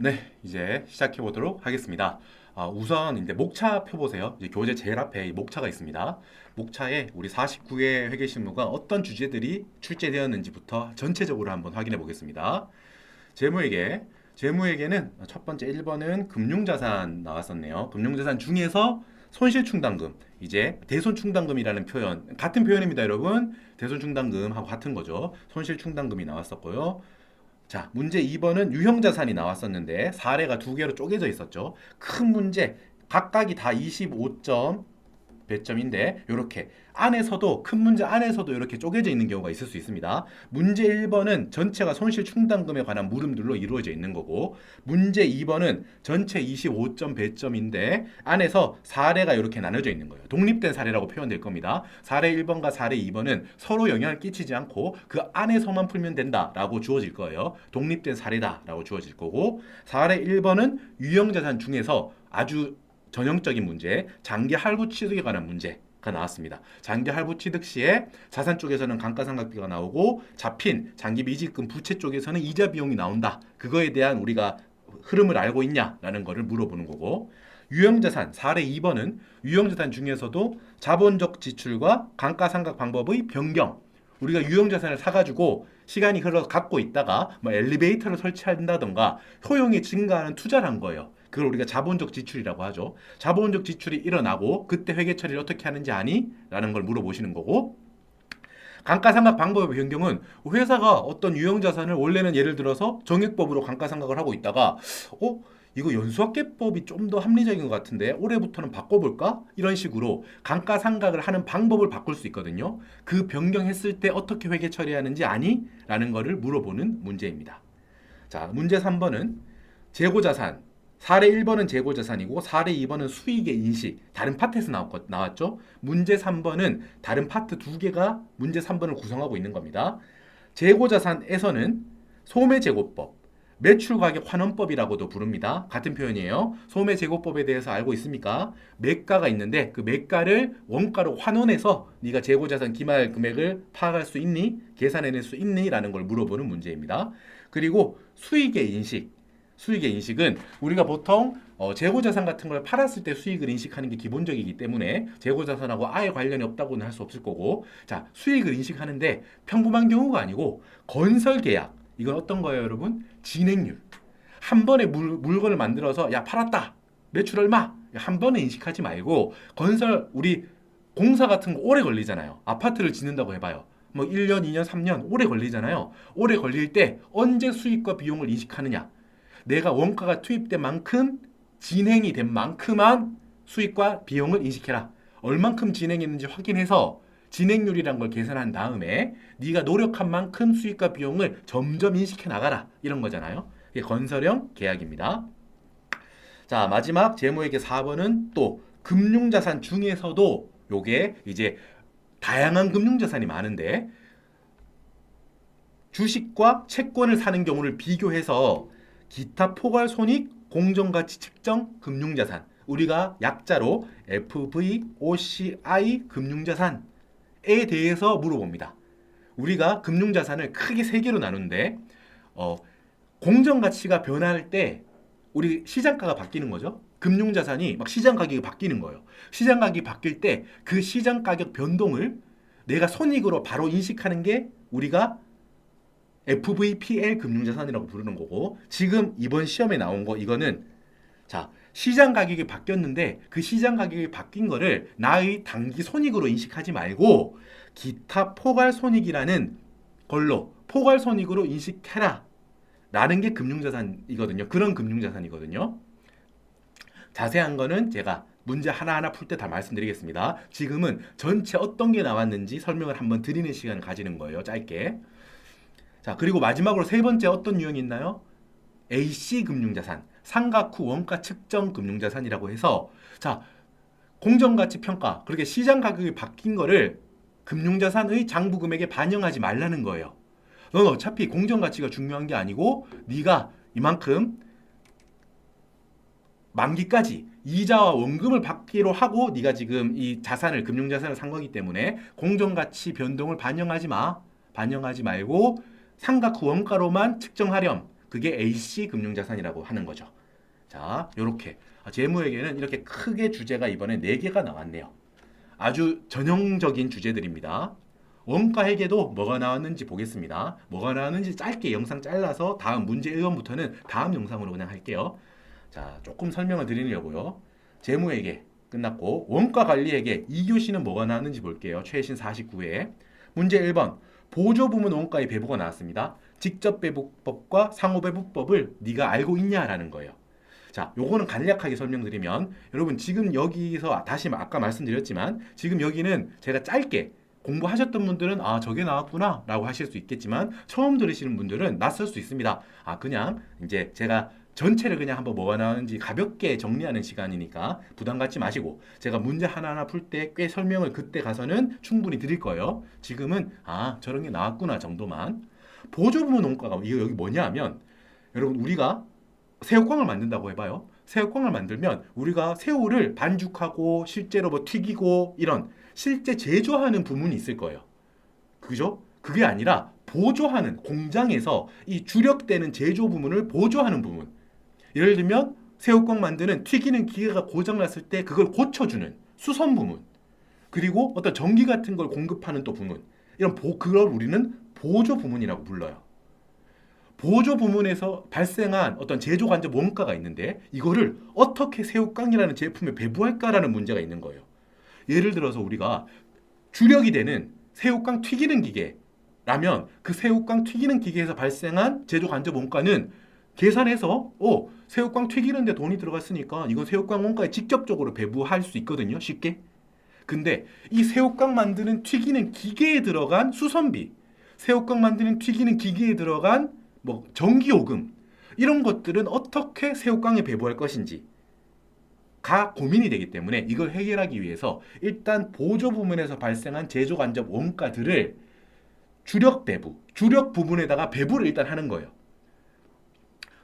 네, 이제 시작해 보도록 하겠습니다. 아, 우선 이제 목차 펴보세요. 이제 교재 제일 앞에 이 목차가 있습니다. 목차에 우리 49회 회계실무가 어떤 주제들이 출제되었는지부터 전체적으로 한번 확인해 보겠습니다. 재무회계, 재무회계는 첫 번째 1번은 금융자산 나왔었네요. 금융자산 중에서 손실충당금, 이제 대손충당금이라는 표현, 같은 표현입니다, 여러분. 대손충당금하고 같은 거죠. 손실충당금이 나왔었고요. 자, 문제 2번은 유형 자산이 나왔었는데 사례가 두 개로 쪼개져 있었죠. 큰 문제 각각이 다 25점 배점인데 이렇게 안에서도 큰 문제 안에서도 이렇게 쪼개져 있는 경우가 있을 수 있습니다. 문제 1번은 전체가 손실 충당금에 관한 물음들로 이루어져 있는 거고 문제 2번은 전체 25점 배점인데 안에서 사례가 이렇게 나눠져 있는 거예요. 독립된 사례라고 표현될 겁니다. 사례 1번과 사례 2번은 서로 영향을 끼치지 않고 그 안에서만 풀면 된다라고 주어질 거예요. 독립된 사례다라고 주어질 거고 사례 1번은 유형자산 중에서 아주 전형적인 문제, 장기 할부 취득에 관한 문제 가 나왔습니다. 장기 할부 취득 시에 자산 쪽에서는 감가상각비가 나오고 잡힌 장기 미지금 부채 쪽에서는 이자 비용이 나온다. 그거에 대한 우리가 흐름을 알고 있냐라는 거를 물어보는 거고 유형자산 사례 2번은 유형자산 중에서도 자본적 지출과 감가상각 방법의 변경 우리가 유형자산을 사가지고 시간이 흘러 갖고 있다가 뭐 엘리베이터를 설치한다던가 효용이 증가하는 투자를 한 거예요. 그걸 우리가 자본적 지출이라고 하죠. 자본적 지출이 일어나고 그때 회계 처리를 어떻게 하는지 아니? 라는 걸 물어보시는 거고 감가상각 방법의 변경은 회사가 어떤 유형 자산을 원래는 예를 들어서 정액법으로 감가상각을 하고 있다가 어? 이거 연수학계법이 좀 더 합리적인 것 같은데 올해부터는 바꿔볼까? 이런 식으로 감가상각을 하는 방법을 바꿀 수 있거든요. 그 변경했을 때 어떻게 회계 처리하는지 아니? 라는 거를 물어보는 문제입니다. 자, 문제 3번은 재고자산. 사례 1번은 재고 자산이고 사례 2번은 수익의 인식. 다른 파트에서 나왔, 나왔죠? 문제 3번은 다른 파트 두 개가 문제 3번을 구성하고 있는 겁니다. 재고 자산에서는 소매제고법, 매출 가격 환원법이라고도 부릅니다. 같은 표현이에요. 소매제고법에 대해서 알고 있습니까? 매가가 있는데 그 매가를 원가로 환원해서 네가 재고 자산 기말 금액을 파악할 수 있니? 계산해낼 수 있니? 라는 걸 물어보는 문제입니다. 그리고 수익의 인식. 수익의 인식은 우리가 보통 어, 재고자산 같은 걸 팔았을 때 수익을 인식하는 게 기본적이기 때문에 재고자산하고 아예 관련이 없다고는 할 수 없을 거고 자 수익을 인식하는데 평범한 경우가 아니고 건설 계약. 이건 어떤 거예요 여러분? 진행률. 한 번에 물, 물건을 만들어서 야 팔았다. 매출 얼마? 한 번에 인식하지 말고 건설 우리 공사 같은 거 오래 걸리잖아요. 아파트를 짓는다고 해봐요. 뭐 1년 2년 3년 오래 걸리잖아요. 오래 걸릴 때 언제 수익과 비용을 인식하느냐 내가 원가가 투입된 만큼 진행이 된 만큼만 수익과 비용을 인식해라. 얼만큼 진행했는지 확인해서 진행률이란 걸 계산한 다음에 네가 노력한 만큼 수익과 비용을 점점 인식해 나가라. 이런 거잖아요. 이게 건설형 계약입니다. 자, 마지막 재무회계 4번은 또 금융자산 중에서도 요게 이제 다양한 금융자산이 많은데 주식과 채권을 사는 경우를 비교해서 기타 포괄 손익 공정가치 측정 금융자산 우리가 약자로 FVOCI 금융자산에 대해서 물어봅니다. 우리가 금융자산을 크게 세 개로 나누는데 어, 공정가치가 변할 때 우리 시장가가 바뀌는 거죠. 금융자산이 막 시장 가격이 바뀌는 거예요. 시장 가격이 바뀔 때 그 시장 가격 변동을 내가 손익으로 바로 인식하는 게 우리가 FVPL 금융자산이라고 부르는 거고 지금 이번 시험에 나온 거 이거는 자 시장 가격이 바뀌었는데 그 시장 가격이 바뀐 거를 나의 단기 손익으로 인식하지 말고 기타 포괄 손익이라는 걸로 포괄 손익으로 인식해라. 라는 게 금융자산이거든요. 그런 금융자산이거든요. 자세한 거는 제가 문제 하나하나 풀 때 다 말씀드리겠습니다. 지금은 전체 어떤 게 나왔는지 설명을 한번 드리는 시간을 가지는 거예요. 짧게 자, 그리고 마지막으로 세 번째 어떤 유형이 있나요? AC 금융자산, 상각 후 원가 측정 금융자산이라고 해서 자, 공정가치 평가, 그렇게 시장 가격이 바뀐 거를 금융자산의 장부 금액에 반영하지 말라는 거예요. 넌 어차피 공정가치가 중요한 게 아니고 네가 이만큼 만기까지 이자와 원금을 받기로 하고 네가 지금 이 자산을 금융자산을 산 거기 때문에 공정가치 변동을 반영하지 마. 반영하지 말고 상각 후 원가로만 측정하렴. 그게 AC 금융자산이라고 하는 거죠. 자, 요렇게 재무회계는 이렇게 크게 주제가 이번에 4개가 나왔네요. 아주 전형적인 주제들입니다. 원가 회계도 뭐가 나왔는지 보겠습니다. 뭐가 나왔는지 짧게 영상 잘라서 다음 문제 1번부터는 다음 영상으로 그냥 할게요. 자, 조금 설명을 드리려고요. 재무회계 끝났고 원가 관리회계 2교시는 뭐가 나왔는지 볼게요. 최신 49회. 문제 1번. 보조 부문 원가의 배부가 나왔습니다. 직접 배부법과 상호 배부법을 네가 알고 있냐라는 거예요. 자, 요거는 간략하게 설명드리면 여러분 지금 여기서 다시 아까 말씀드렸지만 지금 여기는 제가 짧게 공부하셨던 분들은 아 저게 나왔구나 라고 하실 수 있겠지만 처음 들으시는 분들은 낯설 수 있습니다. 아 그냥 이제 제가 전체를 그냥 한번 뭐가 나오는지 가볍게 정리하는 시간이니까 부담 갖지 마시고 제가 문제 하나하나 풀 때 꽤 설명을 그때 가서는 충분히 드릴 거예요. 지금은 아 저런 게 나왔구나 정도만 보조부문 원가가 이거 여기 뭐냐 하면 여러분 우리가 새우깡을 만든다고 해봐요. 새우깡을 만들면 우리가 새우를 반죽하고 실제로 뭐 튀기고 이런 실제 제조하는 부문이 있을 거예요. 그죠? 그게 아니라 보조하는 공장에서 이 주력되는 제조 부문을 보조하는 부문. 예를 들면 새우깡 만드는 튀기는 기계가 고장났을 때 그걸 고쳐주는 수선 부문. 그리고 어떤 전기 같은 걸 공급하는 또 부문. 이런 보, 그걸 우리는 보조 부문이라고 불러요. 보조 부문에서 발생한 어떤 제조 간접 원가가 있는데 이거를 어떻게 새우깡이라는 제품에 배부할까라는 문제가 있는 거예요. 예를 들어서 우리가 주력이 되는 새우깡 튀기는 기계라면 그 새우깡 튀기는 기계에서 발생한 제조 간접 원가는 계산해서 어 새우깡 튀기는데 돈이 들어갔으니까 이건 새우깡 원가에 직접적으로 배부할 수 있거든요 쉽게 근데 이 새우깡 만드는 튀기는 기계에 들어간 수선비 새우깡 만드는 튀기는 기계에 들어간 뭐 전기요금 이런 것들은 어떻게 새우깡에 배부할 것인지 가 고민이 되기 때문에 이걸 해결하기 위해서 일단 보조 부문에서 발생한 제조 간접 원가들을 주력 배부, 주력 부분에다가 배부를 일단 하는 거예요.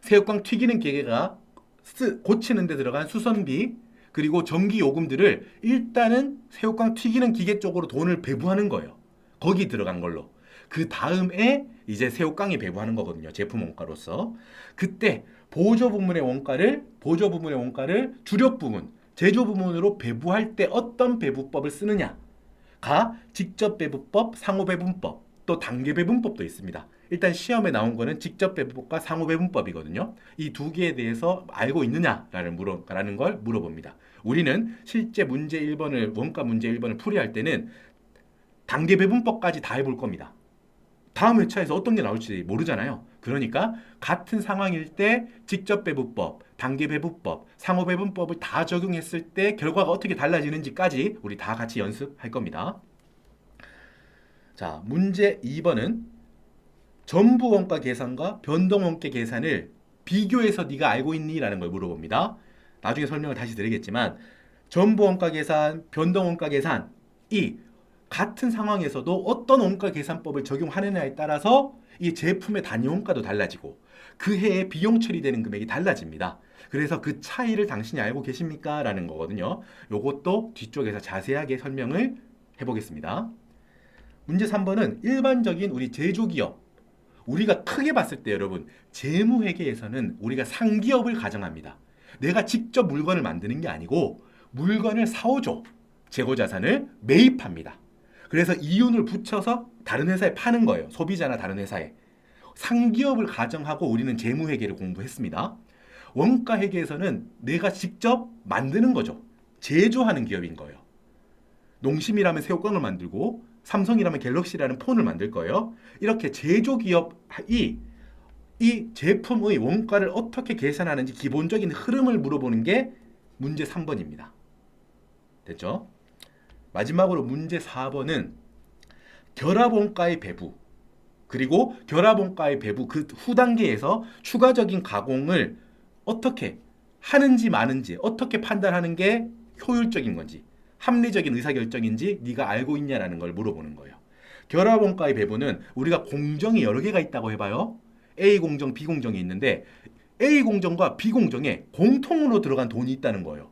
새우깡 튀기는 기계가 쓰, 고치는 데 들어간 수선비 그리고 전기 요금들을 일단은 새우깡 튀기는 기계 쪽으로 돈을 배부하는 거예요. 거기 들어간 걸로. 그 다음에 이제 새우깡이 배부하는 거거든요. 제품 원가로서. 그때 보조 부문의 원가를 보조 부문의 원가를 주력 부문, 제조 부문으로 배부할 때 어떤 배부법을 쓰느냐가 직접 배부법, 상호 배분법, 또 단계 배분법도 있습니다. 일단 시험에 나온 거는 직접 배분법과 상호 배분법이거든요. 이 두 개에 대해서 알고 있느냐라는 물어 라는 걸 물어봅니다. 우리는 실제 문제 1번을 원가 문제 1번을 풀이할 때는 단계 배분법까지 다 해볼 겁니다. 다음 회차에서 어떤 게 나올지 모르잖아요. 그러니까 같은 상황일 때 직접 배부법, 단계 배부법, 상호 배분법을 다 적용했을 때 결과가 어떻게 달라지는지까지 우리 다 같이 연습할 겁니다. 자, 문제 2번은 전부 원가 계산과 변동 원가 계산을 비교해서 네가 알고 있니 라는 걸 물어봅니다. 나중에 설명을 다시 드리겠지만 전부 원가 계산, 변동 원가 계산 이 같은 상황에서도 어떤 원가 계산법을 적용하느냐에 따라서 이 제품의 단위 원가도 달라지고 그 해에 비용 처리되는 금액이 달라집니다. 그래서 그 차이를 당신이 알고 계십니까? 라는 거거든요. 요것도 뒤쪽에서 자세하게 설명을 해보겠습니다. 문제 3번은 일반적인 우리 제조기업 우리가 크게 봤을 때 여러분 재무회계에서는 우리가 상기업을 가정합니다. 내가 직접 물건을 만드는 게 아니고 물건을 사오죠. 재고자산을 매입합니다. 그래서 이윤을 붙여서 다른 회사에 파는 거예요. 소비자나 다른 회사에. 상기업을 가정하고 우리는 재무회계를 공부했습니다. 원가회계에서는 내가 직접 만드는 거죠. 제조하는 기업인 거예요. 농심이라면 새우깡을 만들고 삼성이라면 갤럭시라는 폰을 만들 거예요. 이렇게 제조 기업이 이 제품의 원가를 어떻게 계산하는지 기본적인 흐름을 물어보는 게 문제 3번입니다. 됐죠? 마지막으로 문제 4번은 결합원가의 배부 그리고 결합원가의 배부 그 후 단계에서 추가적인 가공을 어떻게 하는지 마는지 어떻게 판단하는 게 효율적인 건지 합리적인 의사결정인지 네가 알고 있냐라는 걸 물어보는 거예요. 결합원가의 배부는 우리가 공정이 여러 개가 있다고 해봐요. A 공정, B 공정이 있는데 A 공정과 B 공정에 공통으로 들어간 돈이 있다는 거예요.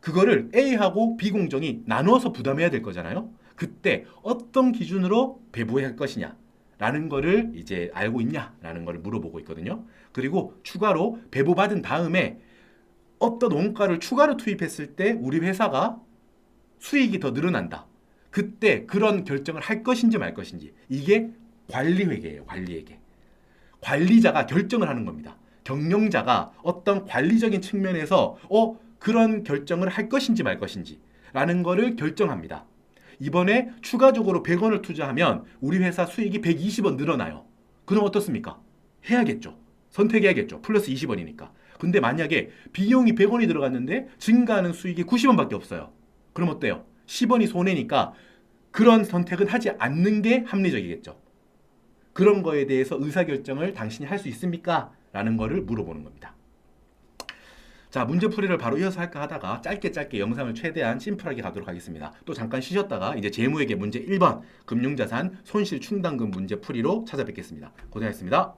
그거를 A하고 B 공정이 나누어서 부담해야 될 거잖아요. 그때 어떤 기준으로 배부할 것이냐. 라는 거를 이제 알고 있냐라는 거를 물어보고 있거든요. 그리고 추가로 배부받은 다음에 어떤 원가를 추가로 투입했을 때 우리 회사가 수익이 더 늘어난다. 그때 그런 결정을 할 것인지 말 것인지 이게 관리 회계예요. 관리 회계. 관리자가 결정을 하는 겁니다. 경영자가 어떤 관리적인 측면에서 어 그런 결정을 할 것인지 말 것인지 라는 거를 결정합니다. 이번에 추가적으로 100원을 투자하면 우리 회사 수익이 120원 늘어나요. 그럼 어떻습니까? 해야겠죠. 선택해야겠죠. 플러스 20원이니까. 근데 만약에 비용이 100원이 들어갔는데 증가하는 수익이 90원밖에 없어요. 그럼 어때요? 10원이 손해니까 그런 선택은 하지 않는 게 합리적이겠죠. 그런 거에 대해서 의사결정을 당신이 할 수 있습니까? 라는 거를 물어보는 겁니다. 자, 문제풀이를 바로 이어서 할까 하다가 짧게 짧게 영상을 최대한 심플하게 가도록 하겠습니다. 또 잠깐 쉬셨다가 이제 재무회계 문제 1번 금융자산 손실 충당금 문제풀이로 찾아뵙겠습니다. 고생하셨습니다.